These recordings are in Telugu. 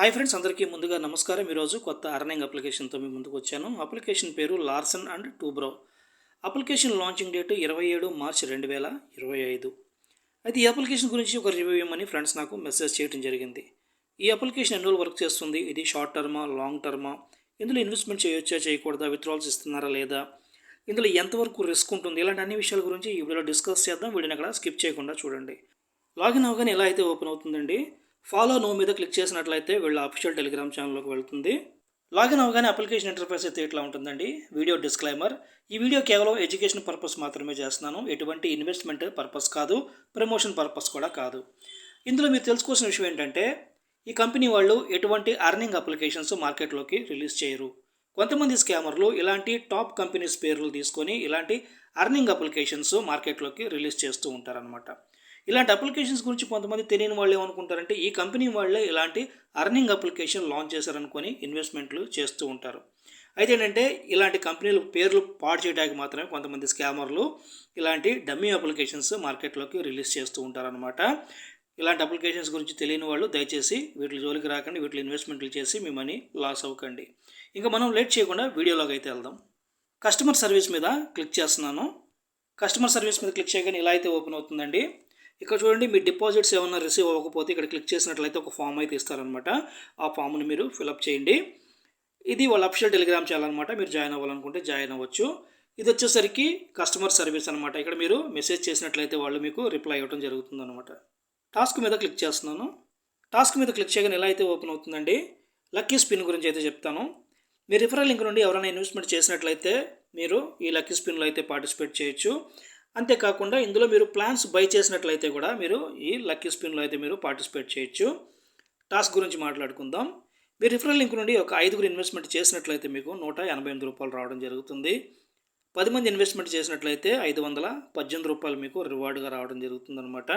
హాయ్ ఫ్రెండ్స్ అందరికీ ముందుగా నమస్కారం. ఈరోజు కొత్త అర్నింగ్ అప్లికేషన్తో మీ ముందుకు వచ్చాను. అప్లికేషన్ పేరు Larsen and Toubro. Application launching date ఇరవై ఏడు మార్చి రెండు వేల ఇరవై ఐదు. అయితే ఈ అప్లికేషన్ గురించి ఒక రివ్యూ ఇవ్వమని ఫ్రెండ్స్ నాకు మెసేజ్ చేయడం జరిగింది. ఈ అప్లికేషన్ ఎన్ని రోజులు వర్క్ చేస్తుంది? ఇది షార్ట్ టర్మా లాంగ్ టర్మా? ఇందులో ఇన్వెస్ట్మెంట్ చేయొచ్చా చేయకూడదా విత్డ్రాల్స్ ఇస్తున్నారా లేదా? ఇందులో ఎంతవరకు రిస్క్ ఉంటుంది? ఇలాంటి అన్ని విషయాల గురించి ఈ వీడియోలో డిస్కస్ చేద్దాం. వీడియోని అక్కడ స్కిప్ చేయకుండా చూడండి. లాగిన్ అవగానే ఎలా అయితే ఓపెన్ అవుతుందండి? ఫాలో నో మీద క్లిక్ చేసినట్లయితే వీళ్ళ అఫీషియల్ టెలిగ్రామ్ ఛానల్లోకి వెళ్తుంది. లాగిన్ అవగానే అప్లికేషన్ ఇంటర్ఫేస్ అయితే ఇట్లా ఉంటుందండి. వీడియో డిస్క్లైమర్ ఈ వీడియో కేవలం ఎడ్యుకేషన్ పర్పస్ మాత్రమే చేస్తున్నాను. ఎటువంటి ఇన్వెస్ట్మెంట్ పర్పస్ కాదు. ప్రమోషన్ పర్పస్ కూడా కాదు. ఇందులో మీరు తెలుసుకోవాల్సిన విషయం ఏంటంటే ఈ కంపెనీ వాళ్ళు ఎటువంటి అర్నింగ్ అప్లికేషన్స్ మార్కెట్లోకి రిలీజ్ చేయరు. కొంతమంది స్కామర్లు ఇలాంటి టాప్ కంపెనీస్ పేర్లు తీసుకొని ఇలాంటి అర్నింగ్ అప్లికేషన్స్ మార్కెట్లోకి రిలీజ్ చేస్తూ ఉంటారనమాట ఇలాంటి అప్లికేషన్స్ గురించి కొంతమంది తెలియని వాళ్ళు ఏమనుకుంటారంటే ఈ కంపెనీ వాళ్ళే ఇలాంటి అర్నింగ్ అప్లికేషన్ లాంచ్ చేశారనుకొని ఇన్వెస్ట్మెంట్లు చేస్తూ ఉంటారు. అయితే ఏంటంటే ఇలాంటి కంపెనీలు పేర్లు పాడు చేయడానికి మాత్రమే కొంతమంది స్కామర్లు ఇలాంటి డమ్మీ అప్లికేషన్స్ మార్కెట్లోకి రిలీజ్ చేస్తూ ఉంటారనమాట ఇలాంటి అప్లికేషన్స్ గురించి తెలియని వాళ్ళు దయచేసి వీటి జోలికి రాకండి వీటిలో ఇన్వెస్ట్మెంట్లు చేసి మీ మనీ లాస్ అవ్వకండి. ఇంకా మనం లేట్ చేయకుండా వీడియోలోకి అయితే వెళ్దాం. కస్టమర్ సర్వీస్ మీద క్లిక్ చేస్తున్నాను. కస్టమర్ సర్వీస్ మీద క్లిక్ చేయగానే ఇలా అయితే ఓపెన్ అవుతుందండి. ఇక్కడ చూడండి మీ డిపాజిట్స్ ఏమైనా రిసీవ్ అవ్వకపోతే ఇక్కడ క్లిక్ చేసినట్లయితే ఒక ఫామ్ అయితే ఇస్తారనమాట. ఆ ఫామ్ని మీరు ఫిలప్ చేయండి. ఇది వాళ్ళ అఫిషియల్ టెలిగ్రామ్ ఛానల్ అనమాట మీరు జాయిన్ అవ్వాలనుకుంటే జాయిన్ అవ్వచ్చు. ఇది వచ్చేసరికి కస్టమర్ సర్వీస్ అనమాట ఇక్కడ మీరు మెసేజ్ చేసినట్లయితే వాళ్ళు మీకు రిప్లై ఇవ్వడం జరుగుతుంది అనమాట టాస్క్ మీద క్లిక్ చేస్తున్నాను. టాస్క్ మీద క్లిక్ చేయగానే ఎలా అయితే ఓపెన్ అవుతుందండి? లక్కీ స్పిన్ గురించి అయితే చెప్తాను. మీ రిఫరల్ లింక్ నుండి ఎవరైనా ఇన్వెస్ట్మెంట్ చేసినట్లయితే మీరు ఈ లక్కీ స్పిన్లో అయితే పార్టిసిపేట్ చేయొచ్చు. అంతేకాకుండా ఇందులో మీరు ప్లాన్స్ బై చేసినట్లయితే కూడా మీరు ఈ లక్కీ స్పిన్లో అయితే మీరు పార్టిసిపేట్ చేయొచ్చు. టాస్క్ గురించి మాట్లాడుకుందాం. మీరు రిఫరల్ లింక్ నుండి ఒక ఐదుగురు ఇన్వెస్ట్మెంట్ చేసినట్లయితే మీకు నూట ఎనభై ఎనిమిది రూపాయలు రావడం జరుగుతుంది. పది మంది ఇన్వెస్ట్మెంట్ చేసినట్లయితే ఐదు వందల పద్దెనిమిది రూపాయలు మీకు రివార్డ్గా రావడం జరుగుతుంది అనమాట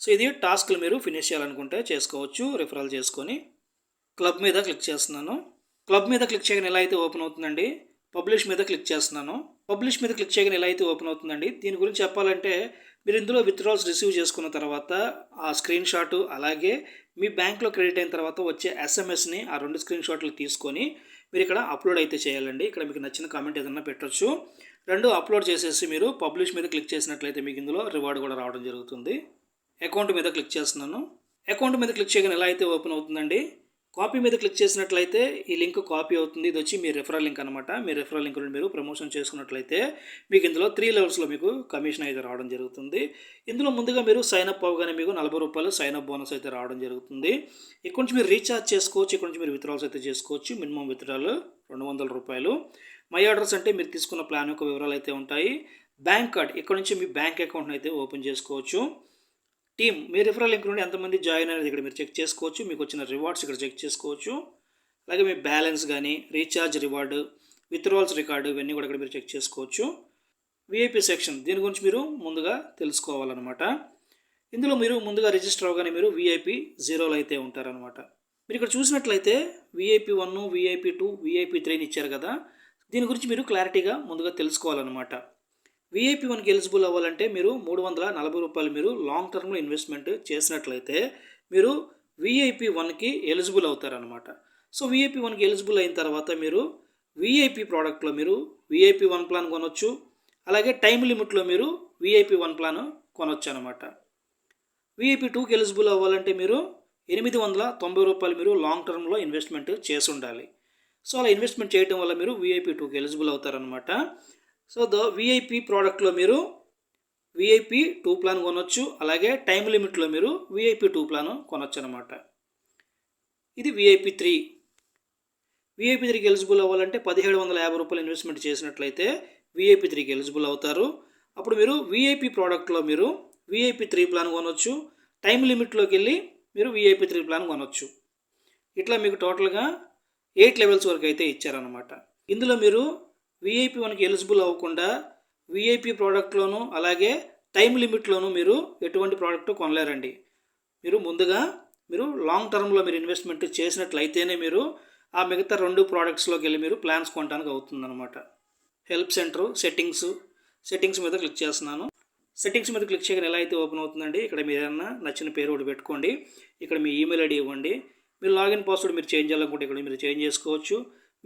సో ఇది టాస్క్లు మీరు ఫినిష్ చేయాలనుకుంటే చేసుకోవచ్చు. రిఫరల్ చేసుకొని క్లబ్ మీద క్లిక్ చేస్తున్నాను. క్లబ్ మీద క్లిక్ చేయగానే ఎలా అయితే ఓపెన్ అవుతుందండి? పబ్లిష్ మీద క్లిక్ చేస్తున్నాను. పబ్లిష్ మీద క్లిక్ చేయగానే ఎలా అయితే ఓపెన్ అవుతుందండి? దీని గురించి చెప్పాలంటే మీరు ఇందులో విత్డ్రాల్స్ రిసీవ్ చేసుకున్న తర్వాత ఆ స్క్రీన్ షాట్ అలాగే మీ బ్యాంక్లో క్రెడిట్ అయిన తర్వాత వచ్చే ఎస్ఎంఎస్ని ఆ రెండు స్క్రీన్ షాట్లు తీసుకొని మీరు ఇక్కడ అప్లోడ్ అయితే చేయాలండి. ఇక్కడ మీకు నచ్చిన కామెంట్ ఏదన్నా పెట్టొచ్చు. రెండు అప్లోడ్ చేసేసి మీరు పబ్లిష్ మీద క్లిక్ చేసినట్లయితే మీకు ఇందులో రివార్డ్ కూడా రావడం జరుగుతుంది. అకౌంట్ మీద క్లిక్ చేస్తున్నాను. అకౌంట్ మీద క్లిక్ చేయగానే ఎలా అయితే ఓపెన్ అవుతుందండి? కాపీ మీద క్లిక్ చేసినట్లయితే ఈ లింక్ కాపీ అవుతుంది. ఇది వచ్చి మీ రెఫరల్ లింక్ అనమాట మీ రెఫరల్ లింక్ నుండి మీరు ప్రమోషన్ చేసుకున్నట్లయితే మీకు ఇందులో త్రీ లెవెల్స్లో మీకు కమిషన్ అయితే రావడం జరుగుతుంది. ఇందులో ముందుగా మీరు సైన్ అప్ అవ్వగానే మీకు నలభై రూపాయలు సైన్ అప్ బోనస్ అయితే రావడం జరుగుతుంది. ఇక్కడ నుంచి మీరు రీఛార్జ్ చేసుకోవచ్చు. ఇక్కడ నుంచి మీరు విత్డ్రాల్స్ అయితే చేసుకోవచ్చు. మినిమం విత్డ్రాలు రెండు వందల రూపాయలు. మై ఆర్డర్స్ అంటే మీరు తీసుకున్న ప్లాన్ యొక్క వివరాలు అయితే ఉంటాయి. బ్యాంక్ కార్డ్ ఇక్కడ నుంచి మీ బ్యాంక్ అకౌంట్ని అయితే ఓపెన్ చేసుకోవచ్చు. టీమ్ మీ రిఫరల్ లింక్ నుండి ఎంతమంది జాయిన్ అనేది ఇక్కడ మీరు చెక్ చేసుకోవచ్చు. మీకు వచ్చిన రివార్డ్స్ ఇక్కడ చెక్ చేసుకోవచ్చు. అలాగే మీ బ్యాలెన్స్ కానీ రీఛార్జ్ రివార్డు విత్డ్రాల్స్ రికార్డు ఇవన్నీ కూడా ఇక్కడ మీరు చెక్ చేసుకోవచ్చు. విఐపి సెక్షన్ దీని గురించి మీరు ముందుగా తెలుసుకోవాలన్నమాట. ఇందులో మీరు ముందుగా రిజిస్టర్ అవ్వగానే మీరు విఐపి జీరోలో అయితే ఉంటారనమాట మీరు ఇక్కడ చూసినట్లయితే VIP one VIP two VIP త్రీని ఇచ్చారు కదా. దీని గురించి మీరు క్లారిటీగా ముందుగా తెలుసుకోవాలన్నమాట. విఐపి వన్కి ఎలిజిబుల్ అవ్వాలంటే మీరు మూడు వందల నలభై రూపాయలు మీరు లాంగ్ టర్మ్లో ఇన్వెస్ట్మెంట్ చేసినట్లయితే మీరు విఐపి వన్కి ఎలిజిబుల్ అవుతారనమాట సో విఐపి వన్కి ఎలిజిబుల్ అయిన తర్వాత మీరు విఐపి ప్రోడక్ట్లో మీరు విఐపి వన్ ప్లాన్ కొనొచ్చు. అలాగే టైం లిమిట్లో మీరు విఐపి వన్ ప్లాన్ కొనొచ్చు అనమాట విఐపి టూకి ఎలిజిబుల్ అవ్వాలంటే మీరు ఎనిమిది వందల తొంభై రూపాయలు మీరు లాంగ్ టర్మ్లో ఇన్వెస్ట్మెంట్ చేసి ఉండాలి. సో అలా ఇన్వెస్ట్మెంట్ చేయడం వల్ల మీరు విఐపి టూకి ఎలిజిబుల్ అవుతారనమాట సో ద విఐపి ప్రోడక్ట్లో మీరు విఐపి టూ ప్లాన్ కొనొచ్చు అలాగే టైం లిమిట్లో మీరు విఐపి టూ ప్లాన్ కొనవచ్చు అనమాట ఇది విఐపి త్రీ విఐపి త్రీకి ఎలిజిబుల్ అవ్వాలంటే పదిహేడు వందల యాభై రూపాయలు ఇన్వెస్ట్మెంట్ చేసినట్లయితే విఐపి త్రీకి ఎలిజిబుల్ అవుతారు. అప్పుడు మీరు విఐపి ప్రోడక్ట్లో మీరు విఐపి త్రీ ప్లాన్ కొనవచ్చు టైం లిమిట్లోకి వెళ్ళి మీరు విఐపి త్రీ ప్లాన్ కొనవచ్చు ఇట్లా మీకు టోటల్గా ఎయిట్ లెవెల్స్ వరకు అయితే ఇచ్చారనమాట ఇందులో మీరు విఐపి వన్కి ఎలిజిబుల్ అవ్వకుండా విఐపి ప్రోడక్ట్లోను అలాగే టైం లిమిట్లోనూ మీరు ఎటువంటి ప్రోడక్ట్ కొనలేరండి. మీరు ముందుగా మీరు లాంగ్ టర్మ్లో మీరు ఇన్వెస్ట్మెంట్ చేసినట్లయితేనే మీరు ఆ మిగతా రెండు ప్రోడక్ట్స్లోకి వెళ్ళి మీరు ప్లాన్స్ కొనడానికి అవుతుందన్నమాట. హెల్ప్ సెంటర్ సెట్టింగ్స్ సెట్టింగ్స్ మీద క్లిక్ చేస్తున్నాను. సెట్టింగ్స్ మీద క్లిక్ చేయగానే ఎలా అయితే ఓపెన్ అవుతుందండి? ఇక్కడ మీరు ఏదన్నా నచ్చిన పేరు ఒకటి పెట్టుకోండి. ఇక్కడ మీ ఈమెయిల్ ఐడి ఇవ్వండి. మీరు లాగిన్ పాస్వర్డ్ మీరు చేంజ్ చేయాలనుకుంటే ఇక్కడ మీరు చేంజ్ చేసుకోవచ్చు.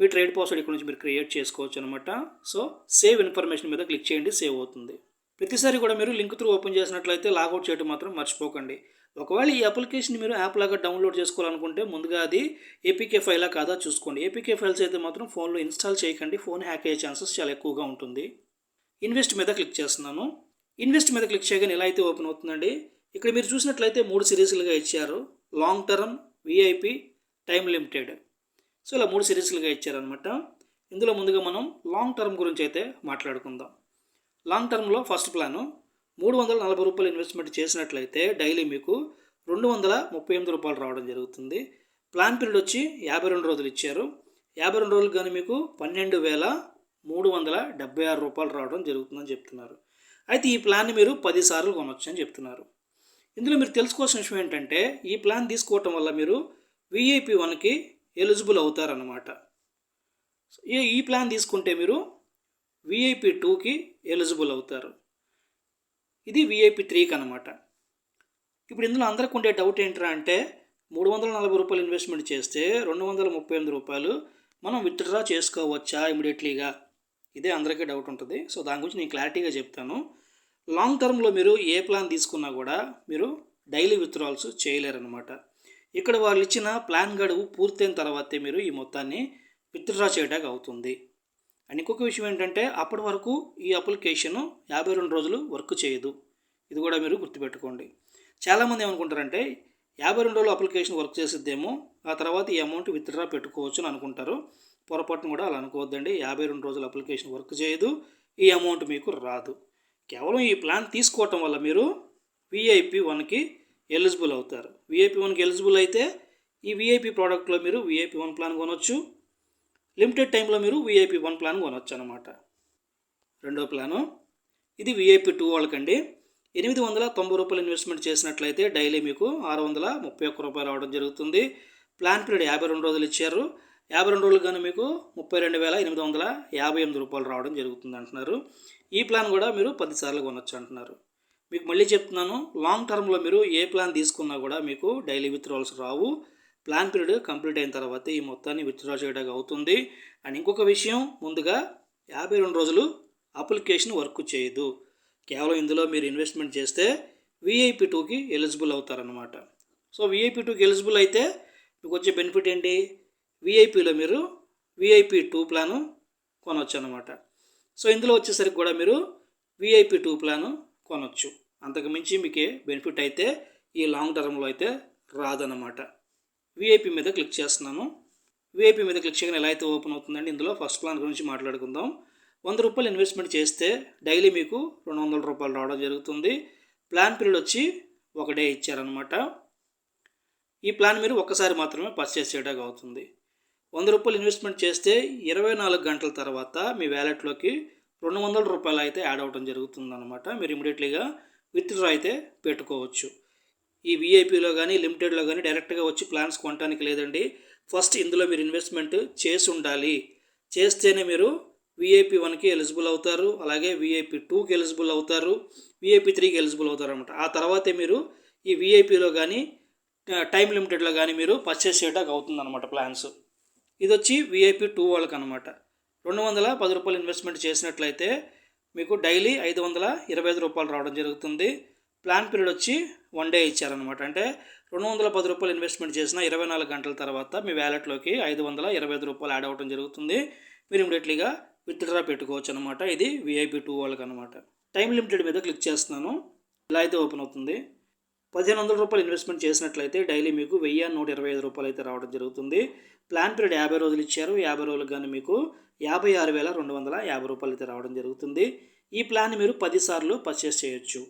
మీ ట్రేడ్ పాస్వర్డ్ ఇక్కడ నుంచి మీరు క్రియేట్ చేసుకోవచ్చు అనమాట సో సేవ్ ఇన్ఫర్మేషన్ మీద క్లిక్ చేయండి సేవ్ అవుతుంది. ప్రతిసారి కూడా మీరు లింక్ త్రూ ఓపెన్ చేసినట్లయితే లాగౌట్ చేయడం మాత్రం మర్చిపోకండి. ఒకవేళ ఈ అప్లికేషన్ మీరు యాప్ లాగా డౌన్లోడ్ చేసుకోవాలనుకుంటే ముందుగా అది ఏపీకే ఫైలా కాదా చూసుకోండి. ఏపీకే ఫైల్స్ అయితే మాత్రం ఫోన్లో ఇన్స్టాల్ చేయకండి. ఫోన్ హ్యాక్ అయ్యే ఛాన్సెస్ చాలా ఎక్కువగా ఉంటుంది. ఇన్వెస్ట్ మీద క్లిక్ చేస్తున్నాను. ఇన్వెస్ట్ మీద క్లిక్ చేయగానే ఎలా అయితే ఓపెన్ అవుతుందండి? ఇక్కడ మీరు చూసినట్లయితే మూడు సిరీస్లుగా ఇచ్చారు. Long term VIP time limited so ఇలా మూడు సిరీస్లుగా ఇచ్చారనమాట ఇందులో ముందుగా మనం లాంగ్ టర్మ్ గురించి అయితే మాట్లాడుకుందాం లాంగ్ టర్మ్లో ఫస్ట్ ప్లాను మూడు వందల నలభై రూపాయలు ఇన్వెస్ట్మెంట్ చేసినట్లయితే డైలీ మీకు రెండు వందల ముప్పై ఎనిమిది రూపాయలు రావడం జరుగుతుంది. ప్లాన్ పీరియడ్ వచ్చి యాభై రెండు రోజులు ఇచ్చారు. యాభై రెండు రోజులు కానీ మీకు పన్నెండు వేల మూడు వందల డెబ్బై ఆరు రూపాయలు రావడం జరుగుతుందని చెప్తున్నారు. అయితే ఈ ప్లాన్ని మీరు పదిసార్లు కొనవచ్చు అని చెప్తున్నారు. ఇందులో మీరు తెలుసుకోవాల్సిన విషయం ఏంటంటే ఈ ప్లాన్ తీసుకోవటం వల్ల మీరు విఐపి వన్కి ఎలిజిబుల్ అవుతారనమాట ఈ ఈ ప్లాన్ తీసుకుంటే మీరు విఐపి టూకి ఎలిజిబుల్ అవుతారు. ఇది విఐపి త్రీకి అనమాట ఇప్పుడు ఇందులో అందరికి ఉండే డౌట్ ఏంట్రా అంటే మూడు వందల నలభై రూపాయలు ఇన్వెస్ట్మెంట్ చేస్తే రెండు వందల ముప్పై ఎనిమిది రూపాయలు మనం విత్డ్రా చేసుకోవచ్చా ఇమీడియట్లీగా ఇదే అందరికీ డౌట్ ఉంటుంది. సో దాని గురించి నేను క్లారిటీగా చెప్తాను. లాంగ్ టర్మ్లో మీరు ఏ ప్లాన్ తీసుకున్నా కూడా మీరు డైలీ విత్డ్రాల్స్ చేయలేరనమాట ఇక్కడ వాళ్ళు ఇచ్చిన ప్లాన్ గడువు పూర్తయిన తర్వాతే మీరు ఈ మొత్తాన్ని విత్డ్రా చేయడానికి అవుతుంది. అండ్ ఇంకొక విషయం ఏంటంటే అప్పటి వరకు ఈ అప్లికేషన్ యాభై రెండు రోజులు వర్క్ చేయదు. ఇది కూడా మీరు గుర్తుపెట్టుకోండి. చాలామంది ఏమనుకుంటారంటే యాభై రెండు రోజులు అప్లికేషన్ వర్క్ చేసిద్దేమో ఆ తర్వాత ఈ అమౌంట్ విత్డ్రా పెట్టుకోవచ్చు అని అనుకుంటారు. పొరపాటును కూడా అలా అనుకోవద్దండి. యాభై రెండు రోజులు అప్లికేషన్ వర్క్ చేయదు ఈ అమౌంట్ మీకు రాదు. కేవలం ఈ ప్లాన్ తీసుకోవటం వల్ల మీరు విఐపి వన్కి ఎలిజిబుల్ అవుతారు. విఐపి వన్కి ఎలిజిబుల్ అయితే ఈ విఐపి ప్రోడక్ట్లో మీరు విఐపి వన్ ప్లాన్ కొనవచ్చు లిమిటెడ్ టైంలో మీరు విఐపి వన్ ప్లాన్ కొనవచ్చు అనమాట రెండో ప్లాను ఇది విఐపి టూ వాళ్ళకండి. ఎనిమిది వందల తొంభై రూపాయలు ఇన్వెస్ట్మెంట్ చేసినట్లయితే డైలీ మీకు ఆరు వందల ముప్పై ఒక్క రూపాయలు రావడం జరుగుతుంది. ప్లాన్ పీరియడ్ యాభై రెండు రోజులు ఇచ్చారు. యాభై రెండు రోజులు కానీ మీకు ముప్పై రెండు వేల ఎనిమిది వందల యాభై ఎనిమిది రూపాయలు రావడం జరుగుతుంది అంటున్నారు. ఈ ప్లాన్ కూడా మీరు పదిసార్లు కొనొచ్చు అంటున్నారు. మీకు మళ్ళీ చెప్తున్నాను లాంగ్ టర్మ్లో మీరు ఏ ప్లాన్ తీసుకున్నా కూడా మీకు డైలీ విత్డ్రాల్స్ రావు. ప్లాన్ పీరియడ్ కంప్లీట్ అయిన తర్వాత ఈ మొత్తాన్ని విత్డ్రా చేయడానికి అవుతుంది. అండ్ ఇంకొక విషయం ముందుగా యాభై రెండు రోజులు అప్లికేషన్ వర్క్ చేయదు. కేవలం ఇందులో మీరు ఇన్వెస్ట్మెంట్ చేస్తే విఐపి టూకి ఎలిజిబుల్ అవుతారనమాట సో విఐపి టూకి ఎలిజిబుల్ అయితే మీకు వచ్చే బెనిఫిట్ ఏంటి? విఐపిలో మీరు విఐపి టూ ప్లాను కొనవచ్చు అనమాట సో ఇందులో వచ్చేసరికి కూడా మీరు విఐపి టూ ప్లాను కొనవచ్చు అంతకు మించి మీకే బెనిఫిట్ అయితే ఈ లాంగ్ టర్మ్లో అయితే రాదన్నమాట. విఐపి మీద క్లిక్ చేస్తున్నాను. విఐపి మీద క్లిక్ చేయగానే ఎలా అయితే ఓపెన్ అవుతుందండి? ఇందులో ఫస్ట్ ప్లాన్ గురించి మాట్లాడుకుందాం. వంద రూపాయలు ఇన్వెస్ట్మెంట్ చేస్తే డైలీ మీకు రెండు వందల రూపాయలు రావడం జరుగుతుంది. ప్లాన్ పీరియడ్ వచ్చి ఒక డే ఇచ్చారనమాట ఈ ప్లాన్ మీరు ఒక్కసారి మాత్రమే పర్చేస్ చేయడానికి అవుతుంది. వంద రూపాయలు ఇన్వెస్ట్మెంట్ చేస్తే ఇరవై నాలుగు గంటల తర్వాత మీ వ్యాలెట్లోకి రెండు వందల రూపాయలు అయితే యాడ్ అవ్వడం జరుగుతుంది అనమాట మీరు ఇమీడియట్లీగా విత్డ్రా అయితే పెట్టుకోవచ్చు. ఈ విఐపిలో కానీ లిమిటెడ్లో కానీ డైరెక్ట్గా వచ్చి ప్లాన్స్ కొనడానికి లేదండి. ఫస్ట్ ఇందులో మీరు ఇన్వెస్ట్మెంట్ చేసి ఉండాలి. చేస్తేనే మీరు విఐపి వన్కి ఎలిజిబుల్ అవుతారు. అలాగే విఐపి టూకి ఎలిజిబుల్ అవుతారు. విఐపి త్రీకి ఎలిజిబుల్ అవుతారు అనమాట ఆ తర్వాతే మీరు ఈ విఐపిలో కానీ టైం లిమిటెడ్లో కానీ మీరు పర్చేస్ చేయడానికి అవుతుందన్నమాట ప్లాన్స్. ఇది వచ్చి విఐపి టూ వాళ్ళకి అనమాట రెండు వందల పది రూపాయలు ఇన్వెస్ట్మెంట్ చేసినట్లయితే మీకు డైలీ ఐదు వందల ఇరవై ఐదు రూపాయలు రావడం జరుగుతుంది. ప్లాన్ పీరియడ్ వచ్చి వన్ డే ఇచ్చారనమాట అంటే రెండు వందల పది రూపాయలు ఇన్వెస్ట్మెంట్ చేసిన ఇరవై నాలుగు గంటల తర్వాత మీ వ్యాలెట్లోకి ఐదు వందల ఇరవై ఐదు రూపాయలు యాడ్ అవ్వడం జరుగుతుంది. మీరు ఇమీడియట్లీగా విత్డ్రా పెట్టుకోవచ్చు అనమాట ఇది విఐపి టూ వాళ్ళకి అనమాట టైం లిమిటెడ్ మీద క్లిక్ చేస్తున్నాను. ఇలా అయితే ఓపెన్ అవుతుంది. పదిహేను వందల రూపాయలు ఇన్వెస్ట్మెంట్ చేసినట్లయితే డైలీ మీకు వెయ్యి నూట ఇరవై ఐదు రూపాయలు అయితే రావడం జరుగుతుంది. ప్లాన్ పీరియడ్ యాభై రోజులు ఇచ్చారు. యాభై రోజులు కానీ మీకు యాభై ఆరు వేల రెండు వందల యాభై రూపాయలు అయితే రావడం జరుగుతుంది. ఈ ప్లాన్ మీరు పదిసార్లు పర్చేస్ చేయొచ్చు.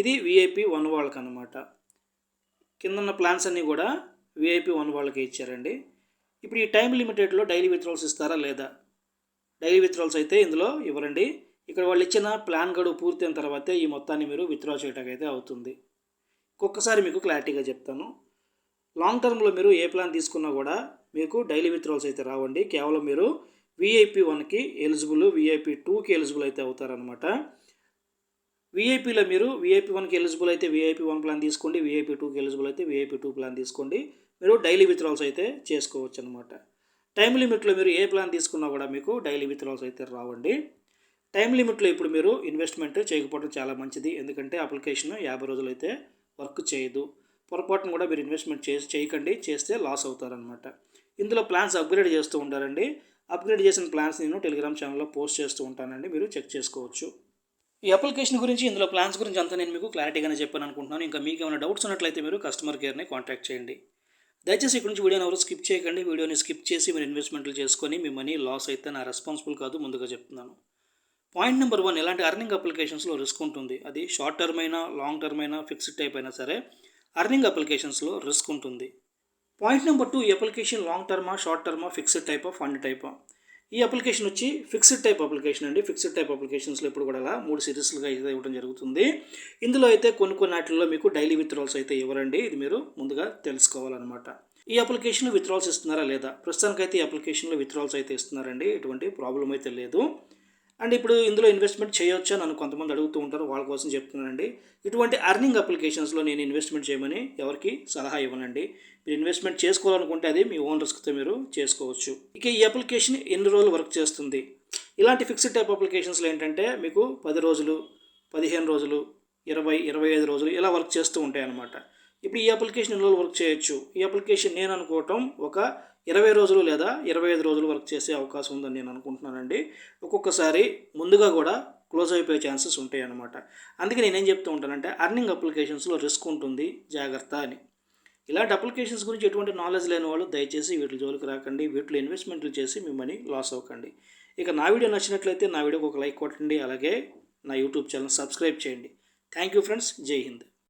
ఇది విఐపి వన్ వాళ్ళకి అనమాట కిందన్న ప్లాన్స్ అన్నీ కూడా విఐపి వన్ వాళ్ళకి ఇచ్చారండి. ఇప్పుడు ఈ టైం లిమిటెడ్లో డైలీ విత్డ్రాల్స్ ఇస్తారా లేదా? డైలీ విత్డ్రాల్స్ అయితే ఇందులో ఇవ్వరండి. ఇక్కడ వాళ్ళు ఇచ్చిన ప్లాన్ గడువు పూర్తయిన తర్వాతే ఈ మొత్తాన్ని మీరు విత్డ్రా చేయడానికి అయితే అవుతుంది. ఒక్కొక్కసారి మీకు క్లారిటీగా చెప్తాను. లాంగ్ టర్మ్లో మీరు ఏ ప్లాన్ తీసుకున్నా కూడా మీకు డైలీ విత్డ్రాల్స్ అయితే రావండి. కేవలం మీరు విఐపి వన్కి ఎలిజిబుల్ విఐపి టూకి ఎలిజిబుల్ అయితే అవుతారనమాట వీఐపీలో మీరు వీఐపీ వన్కి ఎలిజిబుల్ అయితే వీఐపీ వన్ ప్లాన్ తీసుకోండి. వీఐపీ టూకి ఎలిజిబుల్ అయితే వీఐపీ టూ ప్లాన్ తీసుకోండి. మీరు డైలీ విత్డ్రాల్స్ అయితే చేసుకోవచ్చు అనమాట టైం లిమిట్లో మీరు ఏ ప్లాన్ తీసుకున్నా కూడా మీకు డైలీ విత్డ్రాల్స్ అయితే రావండి. టైం లిమిట్లో ఇప్పుడు మీరు ఇన్వెస్ట్మెంట్ చేయకపోవడం చాలా మంచిది. ఎందుకంటే అప్లికేషన్ యాభై రోజులు అయితే వర్క్ చేయదు. పొరపాటును కూడా మీరు ఇన్వెస్ట్మెంట్ చేసి చేయకండి చేస్తే లాస్ అవుతారనమాట ఇందులో ప్లాన్స్ అప్గ్రేడ్ చేస్తూ ఉంటారండి. అప్గ్రేడ్ చేసిన ప్లాన్స్ నేను టెలిగ్రామ్ ఛానల్లో పోస్ట్ చేస్తూ ఉంటానండి. మీరు చెక్ చేసుకోవచ్చు. ఈ అప్లికేషన్ గురించి ఇందులో ప్లాన్స్ గురించి అంతా నేను మీకు క్లారిటీగానే చెప్పాను అనుకుంటున్నాను. ఇంకా మీకు ఏమైనా డౌట్స్ ఉన్నట్లయితే మీరు కస్టమర్ కేర్ని కాంటాక్ట్ చేయండి. దయచేసి ఇక్కడ నుంచి వీడియోని ఎవరు స్కిప్ చేయకండి. వీడియోని స్కిప్ చేసి మీరు ఇన్వెస్ట్మెంట్లు చేసుకొని మీ మనీ లాస్ అయితే నా రెస్పాన్సిబుల్ కాదు ముందుగా చెప్తున్నాను. పాయింట్ నెంబర్ వన్ ఇలాంటి అర్నింగ్ అప్లికేషన్స్లో రిస్క్ ఉంటుంది? అది షార్ట్ టర్మ్ అయినా లాంగ్ టర్మ్ అయినా ఫిక్స్డ్ టైప్ అయినా సరే అర్నింగ్ అప్లికేషన్స్లో రిస్క్ ఉంటుంది. పాయింట్ నెంబర్ టూ ఈ అప్లికేషన్ లాంగ్ టర్మా షార్ట్ టర్మా ఫిక్స్డ్ టైపా ఫండ్ టైపా ఈ అప్లికేషన్ వచ్చి ఫిక్స్డ్ టైప్ అప్లికేషన్ అండి. ఫిక్స్డ్ టైప్ అప్లికేషన్స్లో ఇప్పుడు కూడా అలా మూడు సిరీస్లుగా అయితే ఇవ్వడం జరుగుతుంది. ఇందులో అయితే కొన్ని కొన్ని వాటిల్లో మీకు డైలీ విత్డ్రాల్స్ అయితే ఇవ్వరండి. ఇది మీరు ముందుగా తెలుసుకోవాలన్నమాట. ఈ అప్లికేషన్ విత్డ్రాల్స్ ఇస్తున్నారా లేదా? ప్రస్తుతానికైతే ఈ అప్లికేషన్లో విత్డ్రాల్స్ అయితే ఇస్తున్నారండి. ఎటువంటి ప్రాబ్లం అయితే లేదు. అండ్ ఇప్పుడు ఇందులో ఇన్వెస్ట్మెంట్ చేయొచ్చు అని కొంతమంది అడుగుతూ ఉంటారు వాళ్ళ కోసం చెప్తున్నానండి. ఇటువంటి అర్నింగ్ అప్లికేషన్స్లో నేను ఇన్వెస్ట్మెంట్ చేయమని ఎవరికి సలహా ఇవ్వనండి. మీరు ఇన్వెస్ట్మెంట్ చేసుకోవాలనుకుంటే అది మీ ఓన్ రిస్క్తో మీరు చేసుకోవచ్చు. ఇక ఈ అప్లికేషన్ ఎన్ని రోజులు వర్క్ చేస్తుంది? ఇలాంటి ఫిక్స్డ్ టైప్ అప్లికేషన్స్లో ఏంటంటే మీకు పది రోజులు పదిహేను రోజులు ఇరవై ఇరవై ఐదు రోజులు ఇలా వర్క్ చేస్తూ ఉంటాయి అన్నమాట ఇప్పుడు ఈ అప్లికేషన్ ఎన్ని రోజులు వర్క్ చేయొచ్చు? ఈ అప్లికేషన్ నేను అనుకోవటం ఒక ఇరవై రోజులు లేదా ఇరవై ఐదు రోజులు వర్క్ చేసే అవకాశం ఉందని నేను అనుకుంటున్నానండి. ఒక్కొక్కసారి ముందుగా కూడా క్లోజ్ అయిపోయే ఛాన్సెస్ ఉంటాయి అన్నమాట. అందుకే నేనేం చెప్తూ ఉంటానంటే అర్నింగ్ అప్లికేషన్స్లో రిస్క్ ఉంటుంది జాగ్రత్త అని. ఇలాంటి అప్లికేషన్స్ గురించి ఎటువంటి నాలెడ్జ్ లేని వాళ్ళు దయచేసి వీటి జోలికి రాకండి వీటిలో ఇన్వెస్ట్మెంట్లు చేసి మీ మనీ లాస్ అవ్వకండి. ఇక నా వీడియో నచ్చినట్లయితే నా వీడియోకి ఒక లైక్ కొట్టండి అలాగే నా యూట్యూబ్ ఛానల్ సబ్స్క్రైబ్ చేయండి. Thank you friends Jai Hind